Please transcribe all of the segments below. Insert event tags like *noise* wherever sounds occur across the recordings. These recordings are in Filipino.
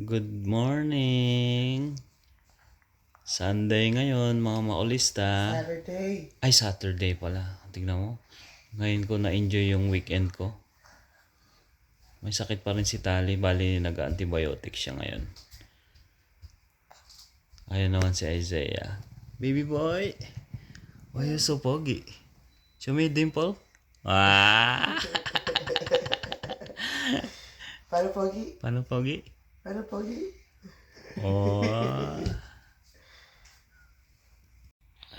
Good morning! Sunday ngayon, mga maulista. Saturday. Ay, Saturday pala. Tignan mo. Ngayon ko na-enjoy yung weekend ko. May sakit pa rin si Tali. Bali, nag-antibiotic siya ngayon. Ayun naman si Isaiah. Baby boy! Why you so pogi? Show me dimple. Ah! *laughs* Paano pogi? Paano pogi? Paano pogi? Oh.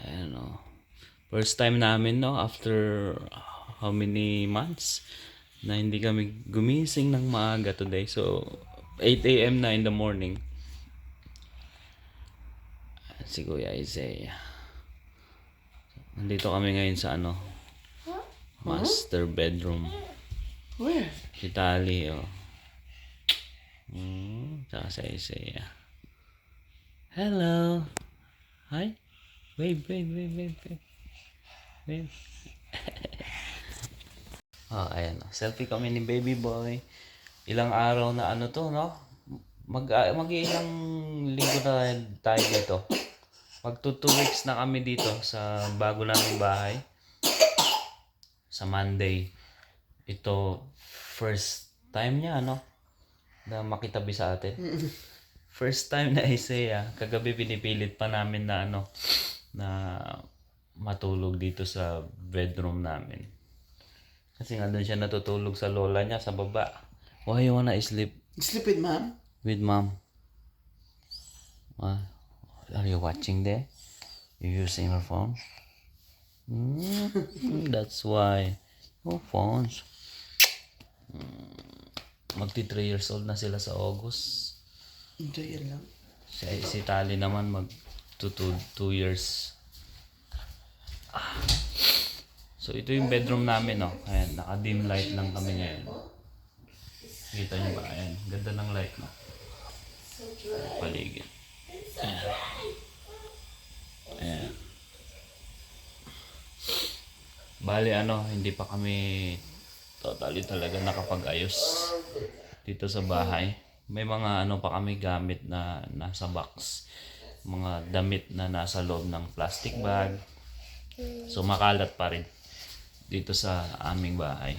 Ayan o. First time namin no after how many months na hindi kami gumising ng maaga today. So 8 a.m. na in the morning. Si Kuya Isaiah. Nandito kami ngayon sa ano master bedroom. Where? Si Tali, oh. Hmm, tsaka si Isaiah. Hello. Hi. Wave, wave, wave, wave, wave. Wave. *laughs* oh, ayan. oh. Selfie kami ni baby boy. Ilang araw na ano to, no? Mag, ah, mag-ilang linggo na tayo dito. Mag two, two weeks na kami dito sa bago naming bahay. Sa Monday. Ito, first time niya, ano? Na makitabi sa atin. First time na Isaiah, kagabi pinipilit pa namin na ano, na matulog dito sa bedroom namin. Kasi nga doon siya natutulog sa lola niya sa baba. Why you wanna sleep sleep with mom? with mom? Why? Are you watching there? You using your phone? Mm, *laughs* that's why. No phones. Mm, Magti 3 years old na sila sa August. Enjoy yan lang. Si, si Tali naman mag 2 two, two years. Ah. So ito yung bedroom namin, no. Ayan, naka-dim light lang kami ngayon. Kita niyo ba? Ayan, ganda ng light, no. Paligid. Ayan. Ayan. Bali ano, hindi pa kami totally talaga nakapag-ayos dito sa bahay. May mga ano pa kami gamit na nasa box. Mga damit na nasa loob ng plastic bag. So makalat pa rin dito sa aming bahay.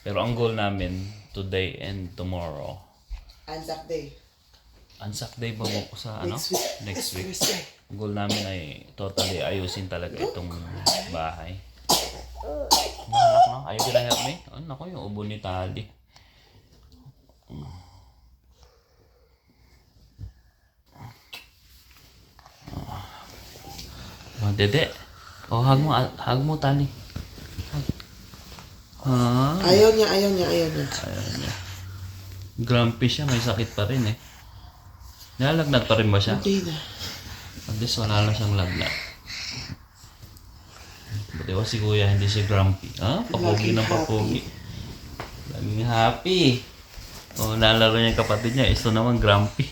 Pero ang goal namin today and tomorrow. Anzac Day. Ansak day ba mo sa ano? Next week. Next week. Ang goal namin ay totally ayusin talaga itong bahay. Anak na, are you gonna help me? Ano ako yung ubo ni Tali. Oh, dede. Oh, hug mo, hug mo Tali. Hug. Ah, Ayaw niya, ayaw niya, ayaw niya. grumpy siya, may sakit pa rin eh. Nalalagnat pa rin ba siya? Hindi na. At least wala na siyang lagnat. Buti ba si kuya hindi siya grumpy? Ha? Papogi Laging ng papogi. Laging happy. O, nalaro niya yung kapatid niya. Ito naman grumpy.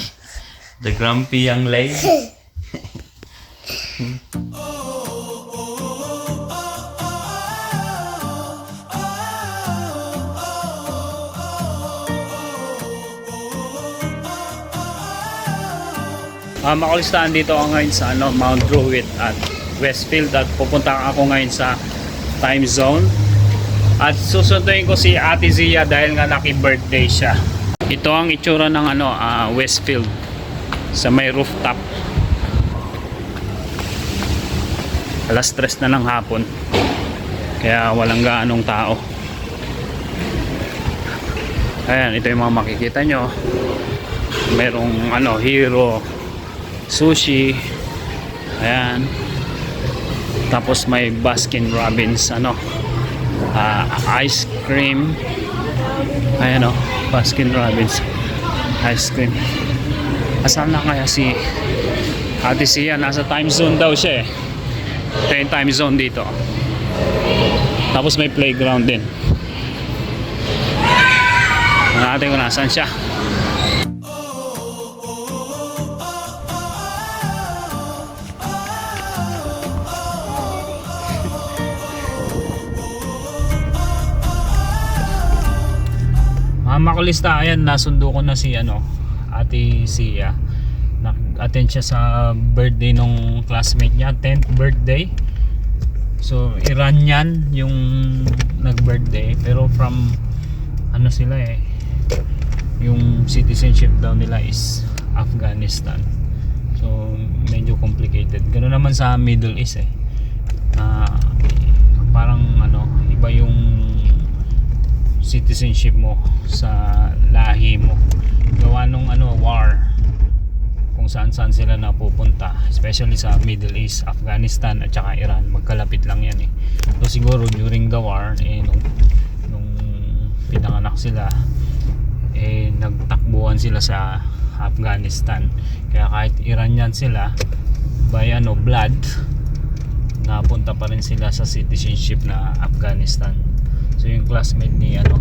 *laughs* The grumpy young lady. Uh, *laughs* makulistahan dito ako ngayon sa ano, Mount Druitt at Westfield at pupunta ako ngayon sa time zone. At susunduin ko si Ate Zia dahil nga lucky birthday siya. Ito ang itsura ng ano, ah, Westfield. Sa may rooftop. Alas stress na ng hapon. Kaya walang gaanong tao. Ayan ito yung mga makikita nyo. Merong ano hero. Sushi. Ayan tapos may Baskin Robbins ano ah, ice cream. Ayan o Baskin Robbins ice cream. Asan na kaya si Ate Sia? Nasa time zone daw siya eh. Ito yung time zone dito. Tapos may playground din. Natin kung nasan siya makulista, ayan, nasundo ko na si ano, Ate Sia. Nag-attend siya sa birthday nung classmate niya, 10th birthday. So, Iranian yung nag-birthday. Pero from, ano sila eh, yung citizenship daw nila is Afghanistan. So, medyo complicated. Ganoon naman sa Middle East eh. Na parang ano, iba yung citizenship mo sa lahi mo. Gawa nung ano, war kung saan saan sila napupunta especially sa Middle East, Afghanistan at saka Iran. Magkalapit lang yan eh. So siguro during the war eh, nung, nung pinanganak sila eh nagtakbuhan sila sa Afghanistan. Kaya kahit Iranian sila by ano blood napunta pa rin sila sa citizenship na Afghanistan so yung classmate ni ano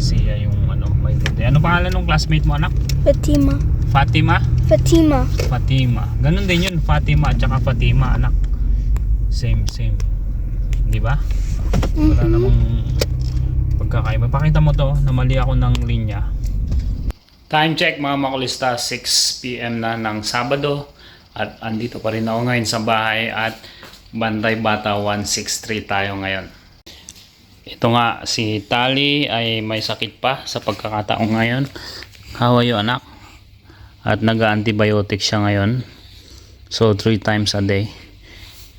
siya yung ano may birthday ano pangalan ng classmate mo anak? Fatima. Fatima? Fatima. Fatima. Ganun din yun, Fatima at saka Fatima, anak. Same, same. Di ba? Wala namang pagkakaiba. Pakita mo to, na mali ako ng linya. Time check mga makulista, 6pm na ng Sabado. At andito pa rin ako ngayon sa bahay at Banday Bata 163 tayo ngayon. Ito nga, si Tali ay may sakit pa sa pagkakataong ngayon. How are you anak? At nag-antibiotic siya ngayon. So, 3 times a day.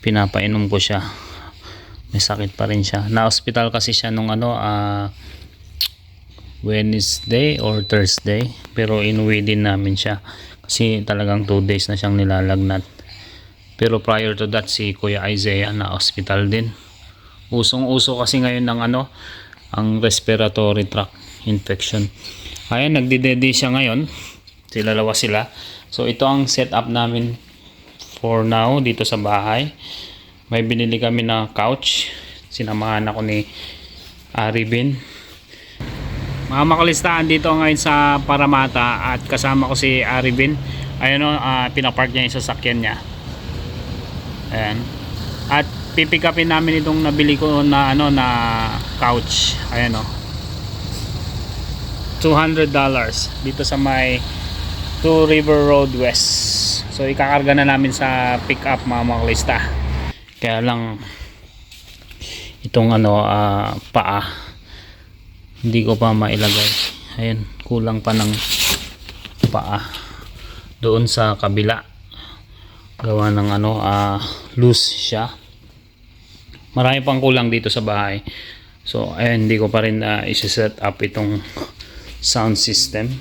Pinapainom ko siya. May sakit pa rin siya. Na-hospital kasi siya nung ano, ah, Wednesday or Thursday. Pero inuwi din namin siya. Kasi talagang 2 days na siyang nilalagnat. Pero prior to that, si Kuya Isaiah na-hospital din. Usong-uso kasi ngayon ng ano, ang respiratory tract infection. Ayan, nagdidede siya ngayon. Sila lawa sila. So, ito ang setup namin for now dito sa bahay. May binili kami na couch. Sinamahan ako ni Aribin. Mga makalistahan dito ngayon sa Paramata at kasama ko si Aribin. Ayun o, ah, pinapark niya yung sasakyan niya. Ayan. At pipick upin namin itong nabili ko na ano na couch. Ayan o. $200 dito sa may Two River Road West. So ikakarga na namin sa pick up mga maklista. Kaya lang itong ano ah, paa hindi ko pa mailagay. Ayun, kulang pa ng paa doon sa kabila. Gawa ng ano ah, loose siya. Marami pang kulang dito sa bahay. So ayun, hindi ko pa rin uh, isi-set up itong sound system.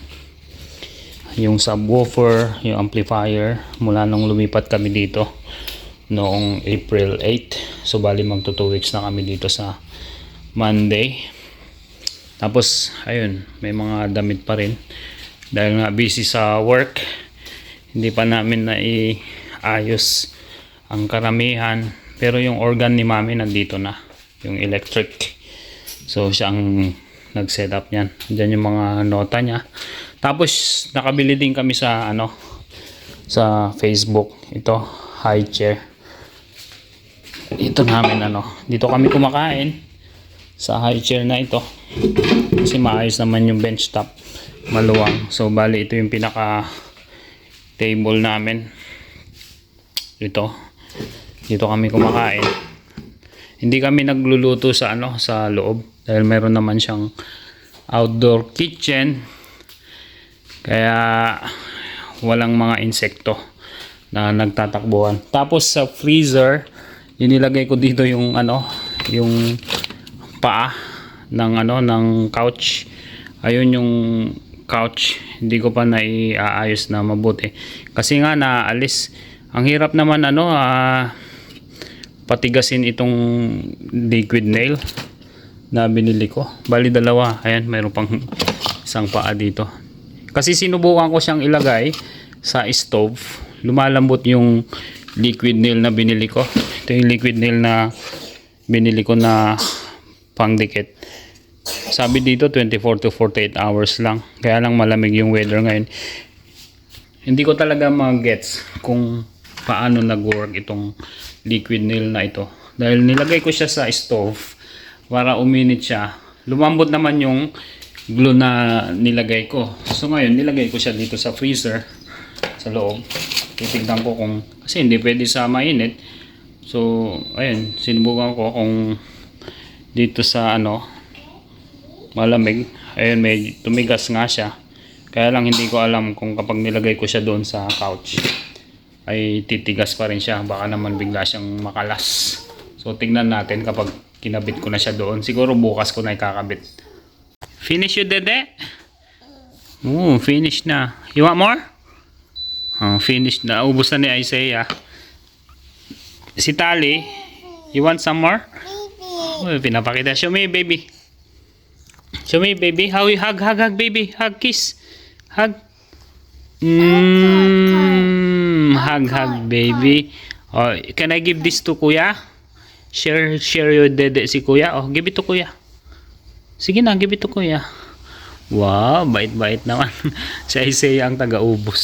Yung subwoofer, yung amplifier mula nung lumipat kami dito noong April 8 so bali magto 2 weeks na kami dito sa Monday. Tapos ayun may mga damit pa rin. Dahil nga busy sa work hindi pa namin na iayos ang karamihan pero yung organ ni mami nandito na yung electric so siyang nag setup niyan Diyan yung mga nota niya tapos nakabili din kami sa ano sa Facebook ito high chair. Dito namin ano, dito kami kumakain sa high chair na ito. Kasi maayos naman yung bench top, maluwang. So bali ito yung pinaka table namin. Ito. Dito kami kumakain. Hindi kami nagluluto sa ano sa loob dahil meron naman siyang outdoor kitchen kaya walang mga insekto na nagtatakbuhan. Tapos sa freezer, inilagay ko dito yung ano, yung paa ng ano ng couch. Ayun yung couch, hindi ko pa naiaayos na mabuti. Kasi nga naalis. Ang hirap naman ano, ah, patigasin itong liquid nail na binili ko. Bali dalawa. Ayan, mayroon pang isang paa dito. Kasi sinubukan ko siyang ilagay sa stove. Lumalambot yung liquid nail na binili ko. Ito yung liquid nail na binili ko na pangdikit. Sabi dito 24 to 48 hours lang. Kaya lang malamig yung weather ngayon. Hindi ko talaga mag-gets kung paano nag-work itong liquid nail na ito. Dahil nilagay ko siya sa stove para uminit siya. Lumambot naman yung glue na nilagay ko. So ngayon, nilagay ko siya dito sa freezer sa loob. Titignan ko kung kasi hindi pwede sa mainit. So, ayun, sinubukan ko kung dito sa ano malamig. Ayun, may tumigas nga siya. Kaya lang hindi ko alam kung kapag nilagay ko siya doon sa couch ay titigas pa rin siya. Baka naman bigla siyang makalas. So, tignan natin kapag kinabit ko na siya doon. Siguro bukas ko na ikakabit. Finish you, Dede? Oo, finish na. You want more? Oh, finish na. Ubus na ni Isaiah. Si Tali, you want some more? Uy, pinapakita. Show me, baby. Show me, baby. How you hug, hug, hug, baby. Hug, kiss. Hug. Mm, hug, hug, baby. Oh, can I give this to Kuya? Share, share your dede si Kuya. Oh, give it to Kuya. Sige na, give it to Kuya. Wow, bait-bait naman. *laughs* si Isaiah ang taga-ubos.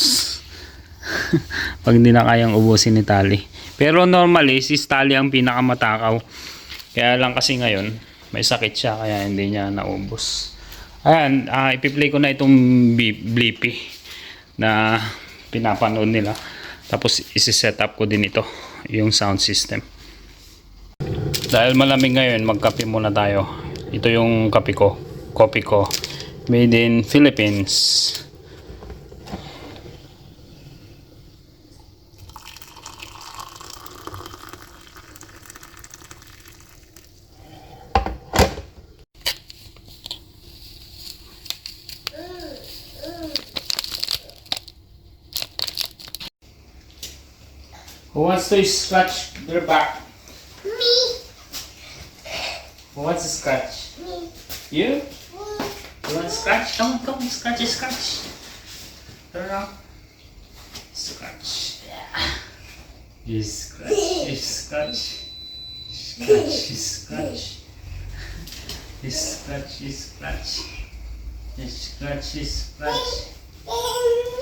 *laughs* Pag hindi na kayang ubusin ni Tali. Pero normally, si Tali ang pinakamatakaw. Kaya lang kasi ngayon, may sakit siya kaya hindi niya naubos. Ayan, ah, ipi-play ko na itong Blippi na pinapanood nila. Tapos isi-set up ko din ito, yung sound system. Dahil malamig ngayon, magkape muna tayo. Ito yung kape ko, kopi ko. Made in Philippines. To scratch their back? Me, Who wants to scratch? me, You? You want to scratch? Come on, come on, scratch, scratch. Turn around. Scratch. Yeah. You scratch, you scratch. Scratch, you scratch. You scratch, you scratch. You scratch, you scratch.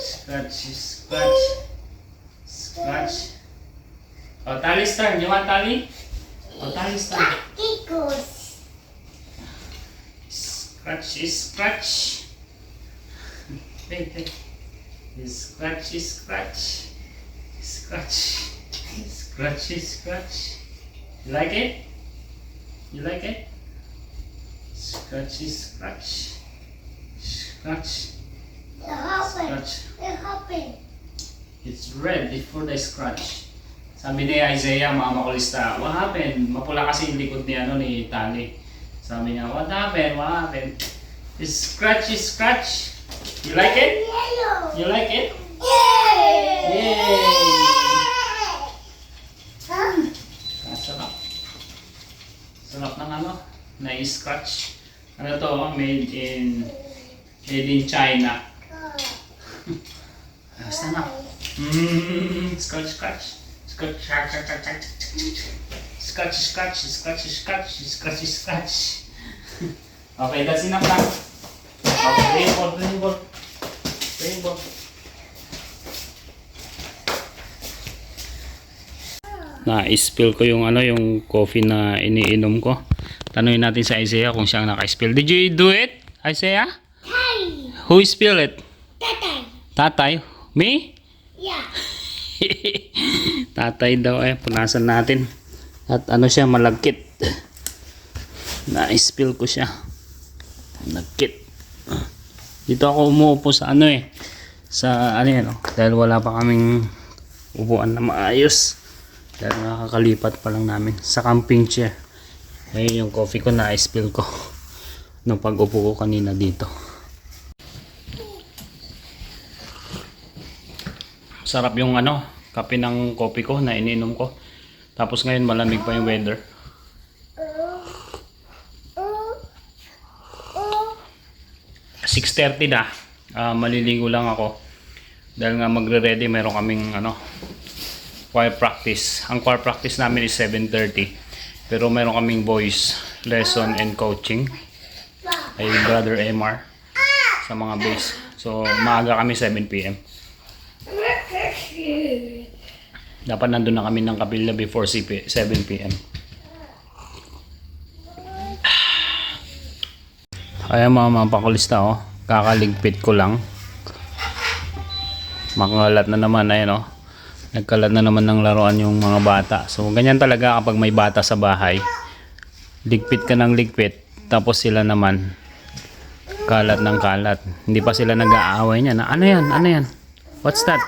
Scratch, you scratch. Scratch. Tali stan, kde má Tali? Tali stan. Skratikus. Scratchy, scratch. Wait. Scratchy, scratch. Scratch. Scratchy, scratch. You like it? You like it? Scratchy, scratch. Scratch. It's hopping. It's hopping. It's red before they scratch. Sabi ni Isaiah, mga makulista, what happened? Mapula kasi yung likod ni, ano, ni Tali. Sabi niya, what happened? What happened? It's scratch, it's scratch. You like it? You like it? Yay! Yay! Ah, sarap. Sarap ng ano, na scratch. Ano to, made in, made in China. *laughs* Ah, stand up. Mm, scratch, scratch. Scratch, scratch, scratch, scratch, scratch, scratch, scratch, scratch, scratch. Okay, that's enough na. Okay, rainbow, rainbow. Rainbow. Na-spill ko yung ano, yung coffee na iniinom ko. Tanungin natin sa Isaiah kung siyang naka-spill. Did you do it, Isaiah? Hey! Who spill it? Tatay. Tatay? Me? Yeah. *laughs* Tatay daw eh, punasan natin. At ano siya, malagkit. Na-spill ko siya. Malagkit. Dito ako umuupo sa ano eh. Sa ano yan oh. Dahil wala pa kaming upuan na maayos. Dahil nakakalipat pa lang namin. Sa camping chair. Ayun yung coffee ko na-spill ko. *laughs* Nung pag-upo ko kanina dito. Sarap yung ano, kape ng kopi ko na ininom ko. Tapos ngayon malamig pa yung weather. Oh. 6.30 na. Ah, maliligo lang ako. Dahil nga magre-ready, meron kaming ano, choir practice. Ang choir practice namin is 7.30. Pero meron kaming voice lesson and coaching. Ay Brother Emar sa mga bass. So, maaga kami 7pm. Dapat nandun na kami ng kapilya before 7 p.m. Ayan mga mga pakulista oh. Kakaligpit ko lang. Makalat na naman ayun oh. Nagkalat na naman ng laruan yung mga bata. So ganyan talaga kapag may bata sa bahay. Ligpit ka ng ligpit. Tapos sila naman kalat ng kalat. Hindi pa sila nag-aaway niya. Na, ano yan? Ano yan? What's that?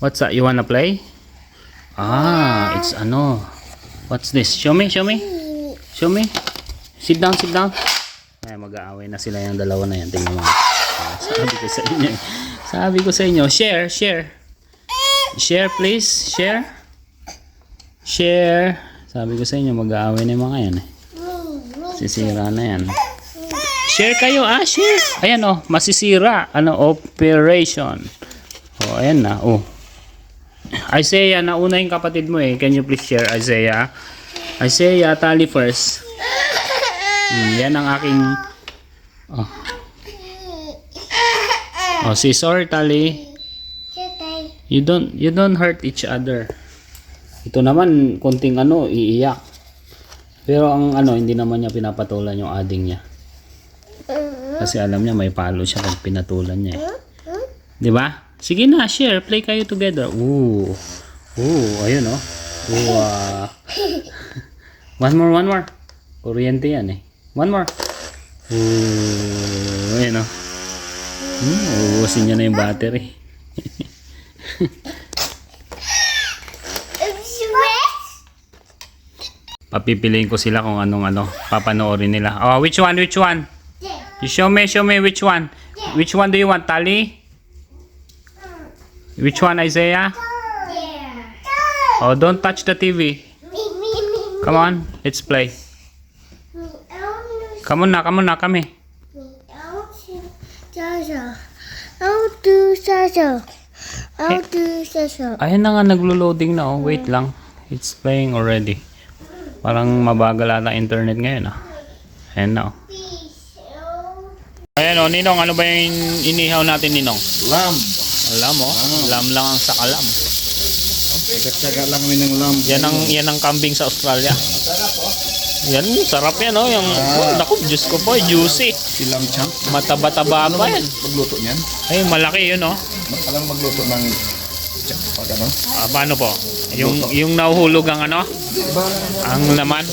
What's that? You wanna play? Ah, it's ano. What's this? Show me, show me. Show me. Sit down, sit down. Ay, mag-aaway na sila yung dalawa na yan. Tingnan mo. Ah, sabi ko sa inyo. Sabi ko sa inyo. Share, share. Share, please. Share. Share. Sabi ko sa inyo, mag-aaway na yung mga yan. Eh. Sisira na yan. Share kayo, ah, share. Ayan, oh, masisira. Ano, operation. Oh, ayan na, oh. Isaiah, nauna yung kapatid mo eh. Can you please share, Isaiah? Isaiah, tally first. Hmm, yan ang aking... Oh. Oh, scissor, tally. Tatay. You don't, you don't hurt each other. Ito naman, konting ano, iiyak. Pero ang ano, hindi naman niya pinapatulan yung ading niya. Kasi alam niya may palo siya pag pinatulan niya. Eh. 'Di ba? Sige na, share, play kayo together. Ooh. Ooh, ayun oh. Ooh. ah. *laughs* one more, one more. Kuryente yan eh. One more. Ooh, ayun oh. Hmm, uubusin niya na yung battery. *laughs* Papipiliin ko sila kung anong ano, papanoorin nila. Oh, which one, which one? You show me, show me which one. Which one do you want, Tali? Which one, Isaiah? Yeah. Oh, don't touch the TV. Me, me, me. Come on, let's play. Come on na, come on na, kami. I want to Sasha. I want to Sasha. I want to Sasha. Ayan na nga, naglo-loading na oh. Wait lang. It's playing already. Parang mabagal ata internet ngayon ah. Ayan na oh. Ayan oh, Ninong, ano ba yung inihaw natin, Ninong? Lamb. Alam oh, lam lang ang sakalam. Tsaga lang kami ng lamb. Yan ang yan ang kambing sa Australia. Yan, sarap yan oh, yung oh, naku, Diyos ko po, juicy. Si lamb champ. Mataba-taba pa yan. Magluto niyan. Ay, malaki yun oh. Alam magluto ng pag ano. Ah, paano po? Yung yung nahuhulog ang ano? Ang laman.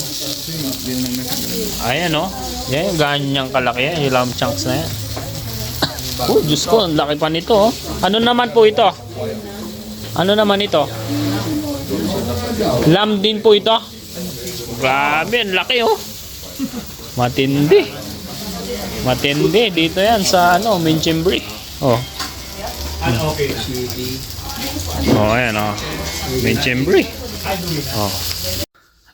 Ayan oh. Yan, ganyang kalaki yan, yung lamb chunks na yan. Oh, Diyos ko, ang laki pa nito oh. Ano naman po ito? Ano naman ito? Lamb din po ito? Grabe, ang laki oh. Matindi. Matindi. Dito yan sa ano, Minchimbre. Oh. Oh, ayan oh. Minchimbre. Oh.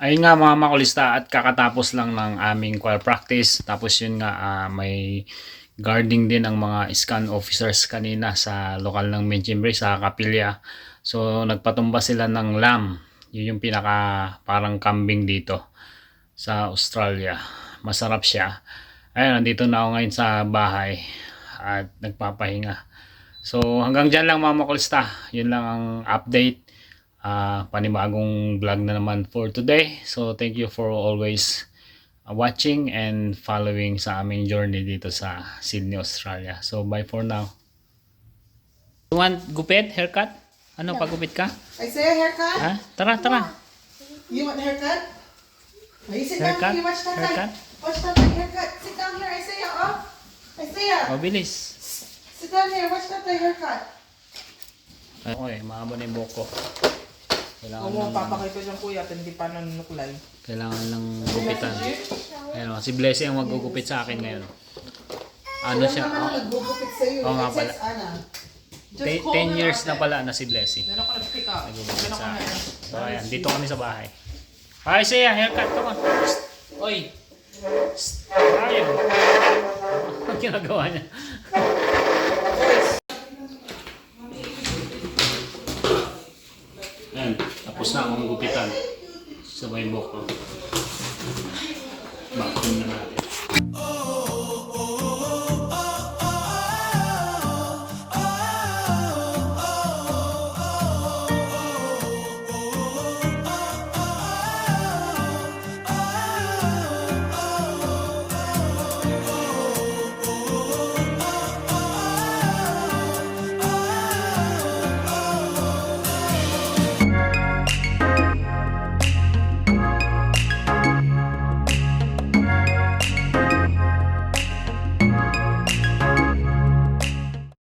Ayun nga mga makulista at kakatapos lang ng aming choir practice. Tapos yun nga ah, may guarding din ang mga scan officers kanina sa lokal ng Menchimbre sa Kapilya. So nagpatumba sila ng lamb. Yun yung pinaka parang kambing dito sa Australia. Masarap siya. Ayun, nandito na ako ngayon sa bahay at nagpapahinga. So hanggang dyan lang mga makulista. Yun lang ang update ah panibagong vlog na naman for today. So thank you for always uh, watching and following sa aming journey dito sa Sydney, Australia. So bye for now. You want gupit, haircut? Ano, pagupit ka? Isaiah, haircut? Ha? Tara, tara. You want haircut? Oh, you sit down Haircut? here, watch that Haircut? Watch that haircut. Sit down here, Isaiah, oh. Isaiah, O, bilis. sit down here, watch that haircut. Okay, mahaba na yung buhok ko. Kailangan Oo, lang, ko dyan kuya at hindi pa nanunuklay. kailangan lang gupitan. Ayan o, si Blessy ang magugupit sa akin ngayon. Ano siya? Ang nagbubukit sa'yo. Oo nga It pala. Ana. Te- 10 years na pala na si Blessy. Meron ko nag-pick up. Nagugupit Meron ko sa na akin. So ayan, dito kami sa bahay. Hi, Sia, haircut, come on. Psst. Oy. Psst. Ayun. *laughs* Ang ginagawa niya. Ayan, tapos na akong gupitan. Sabay buhok ko. Vacuum na natin.